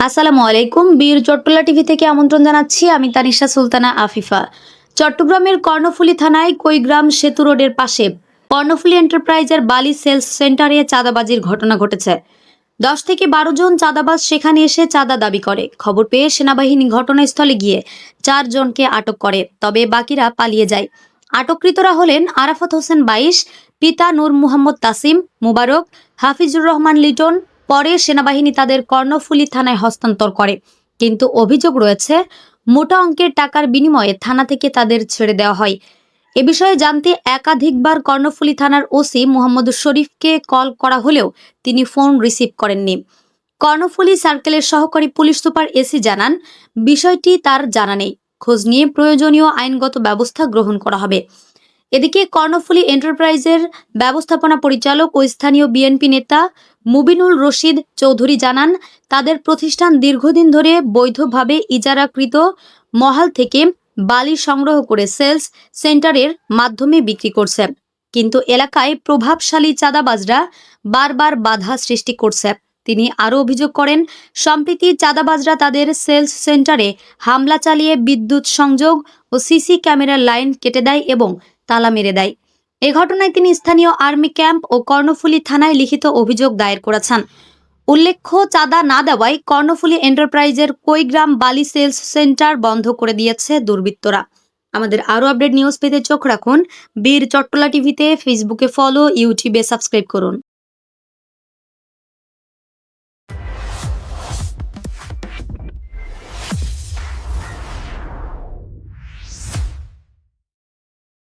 আসসালামু আলাইকুম। বীর চট্টলা টিভি থেকে আমন্ত্রণ জানাচ্ছি আমি তানিশা সুলতানা আফিফা। চট্টগ্রামের কর্ণফুলী থানায় কৈগ্রাম সেতু রোডের পাশে কর্ণফুলী এন্টারপ্রাইজের বালি সেলস সেন্টারে চাঁদাবাজির ঘটনা ঘটেছে। দশ থেকে বারো জন চাঁদাবাজ সেখানে এসে চাঁদা দাবি করে। খবর পেয়ে সেনাবাহিনী ঘটনাস্থলে গিয়ে চারজনকে আটক করে, তবে বাকিরা পালিয়ে যায়। আটককৃতরা হলেন আরাফাত হোসেন বাইশ, পিতা নূর মুহাম্মদ তাসিম, মুবারক, হাফিজুর রহমান লিটন পরে সেনাবাহিনী তাদের কর্ণফুলী থানায় হস্তান্তর করে। কিন্তু অভিযোগ রয়েছে, মোটা অঙ্কের টাকার বিনিময়ে থানা থেকে তাদের ছেড়ে দেওয়া হয়। এ বিষয়ে জানতে একাধিকবার কর্ণফুলী থানার ওসি মোহাম্মদ শরীফকে কল করা হলেও তিনি ফোন রিসিভ করেননি। কর্ণফুলী সার্কেলের সহকারী পুলিশ সুপার এসি জানান, বিষয়টি তার জানা নেই। খোঁজ নিয়ে প্রয়োজনীয় আইনগত ব্যবস্থা গ্রহণ করা হবে। এদিকে কর্ণফুলী এন্টারপ্রাইজের ব্যবস্থাপনা পরিচালক ও স্থানীয় বিএনপি নেতা মুবিনুল রশিদ চৌধুরী জানান, তাদের প্রতিষ্ঠান দীর্ঘদিন ধরে বৈধভাবে ইজারাকৃত মহাল থেকে বালি সংগ্রহ করে সেলস সেন্টারের মাধ্যমে বিক্রি করছে। কিন্তু এলাকায় প্রভাবশালী চাঁদাবাজরা বারবার বাধা সৃষ্টি করছে। তিনি আরও অভিযোগ করেন, সম্প্রতি চাঁদাবাজরা তাদের সেলস সেন্টারে হামলা চালিয়ে বিদ্যুৎ সংযোগ ও সিসি ক্যামেরার লাইন কেটে দেয় এবং তালা মেরে দেয়। এ ঘটনায় তিনি স্থানীয় আর্মি ক্যাম্প ও কর্ণফুলী থানায় লিখিত অভিযোগ দায়ের করেছেন। উল্লেখ্য, চাঁদা না দেওয়ায় কর্ণফুলী এন্টারপ্রাইজের কৈগ্রাম বালি সেলস সেন্টার বন্ধ করে দিয়েছে দুর্বৃত্তরা। আমাদের আরও আপডেট নিউজ পেতে চোখ রাখুন। বীর চট্টলা টিভিতে ফেসবুকে ফলো, ইউটিউবে সাবস্ক্রাইব করুন।